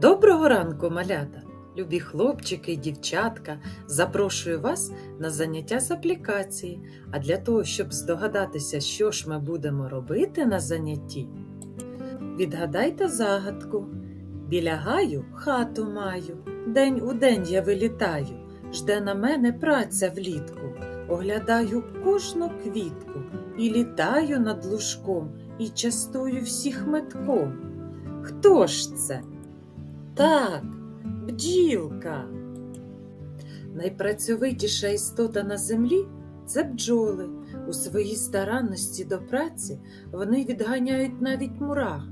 Доброго ранку, малята! Любі хлопчики і дівчатка, запрошую вас на заняття з аплікації. А для того, щоб здогадатися, що ж ми будемо робити на занятті, відгадайте загадку. Біля гаю хату маю, день у день я вилітаю, жде на мене праця влітку, оглядаю кожну квітку і літаю над лужком, і частую всіх метком. Хто ж це? Так, бджілка. Найпрацьовитіша істота на землі це бджоли. У своїй старанності до праці вони відганяють навіть мурах.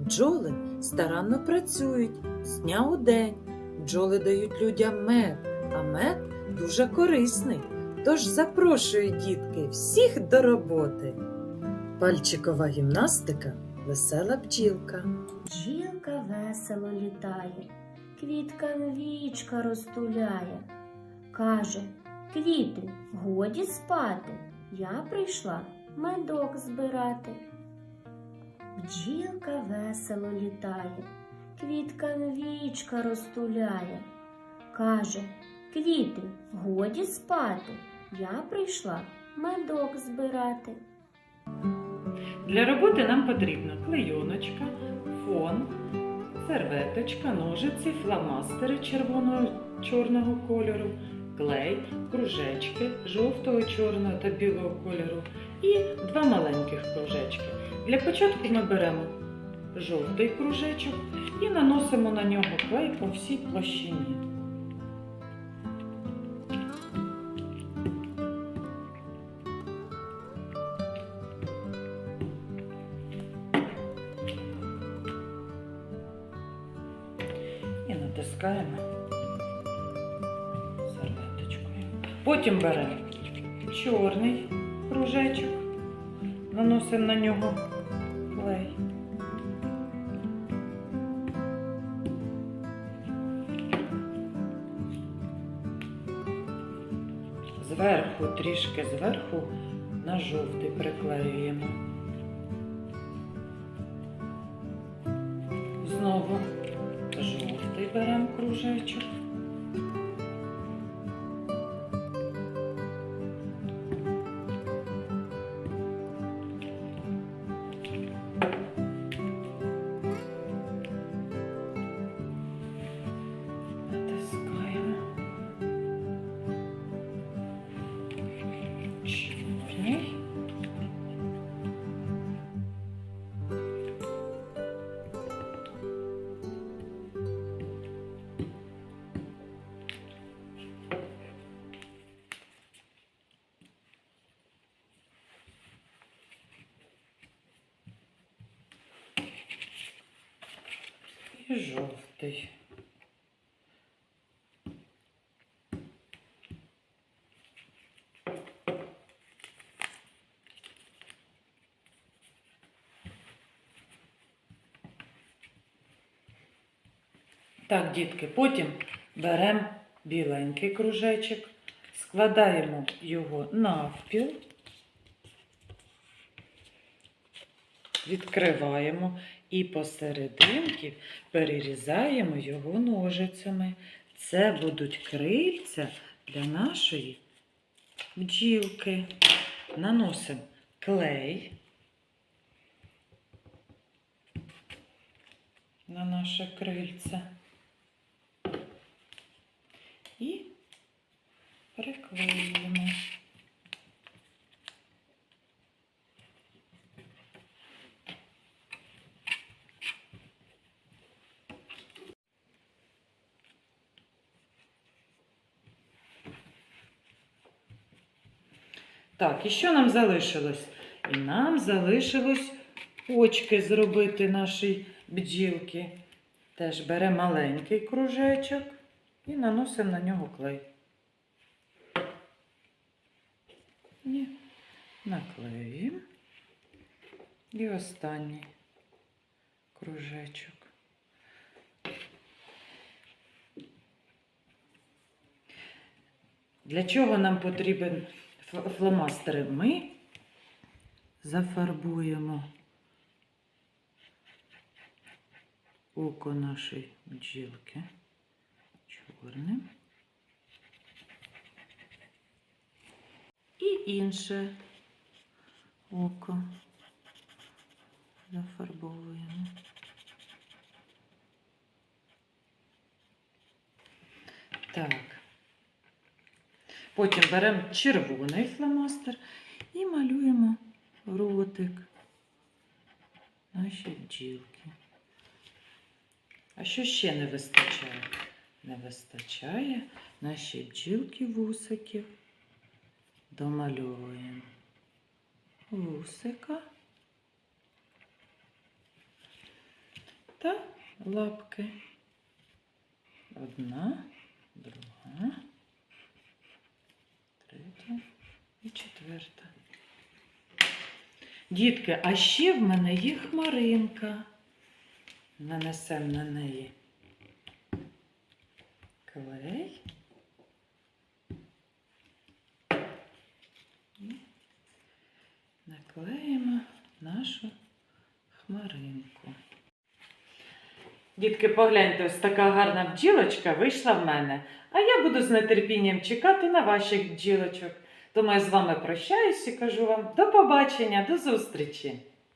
Бджоли старанно працюють з дня у день. Бджоли дають людям мед, а мед дуже корисний. Тож запрошую, дітки, всіх до роботи. Пальчикова гімнастика весела бджілка. Бджілка весело літає, квіткам вічка розтуляє. Каже, квіти, годі спати, я прийшла медок збирати. Бджілка весело літає, квіткам вічка розтуляє. Каже, квіти, годі спати, я прийшла медок збирати. Для роботи нам потрібна клейоночка, фон, серветочка, ножиці, фломастери червоного чорного кольору, клей, кружечки жовтого, чорного та білого кольору і два маленьких кружечки. Для початку ми беремо жовтий кружечок і наносимо на нього клей по всій площині. І натискаємо серветочкою. Потім беремо чорний кружечок, наносимо на нього клей. Зверху, трішки зверху на жовтий приклеюємо. Знову жовтий беремо кружечок. І жовтий. Так, дітки, потім беремо біленький кружечок, складаємо його навпіл, відкриваємо і посерединки перерізаємо його ножицями. Це будуть крильця для нашої бджілки. Наносимо клей на наше крильце і приклеюємо. Так, і що нам залишилось? І нам залишилось очки зробити нашій бджілки. Теж беремо маленький кружечок і наносимо на нього клей. І наклеїмо. І останній кружечок. Для чого нам потрібен фломастери? Ми зафарбуємо око нашої бджілки чорним. І інше око зафарбовуємо. Так. Потім беремо червоний фломастер і малюємо ротик наші бджілки. А що ще не вистачає? Не вистачає наші бджілки вусиків. Домальовуємо вусика та лапки. Одна, друга, третя і четверта. Дітки, а ще в мене є хмаринка. Нанесемо на неї клей. І наклеїмо нашу хмаринку. Дітки, погляньте, ось така гарна бджілочка вийшла в мене. А я буду з нетерпінням чекати на ваших бджілочок. Тому я з вами прощаюсь і кажу вам до побачення, до зустрічі!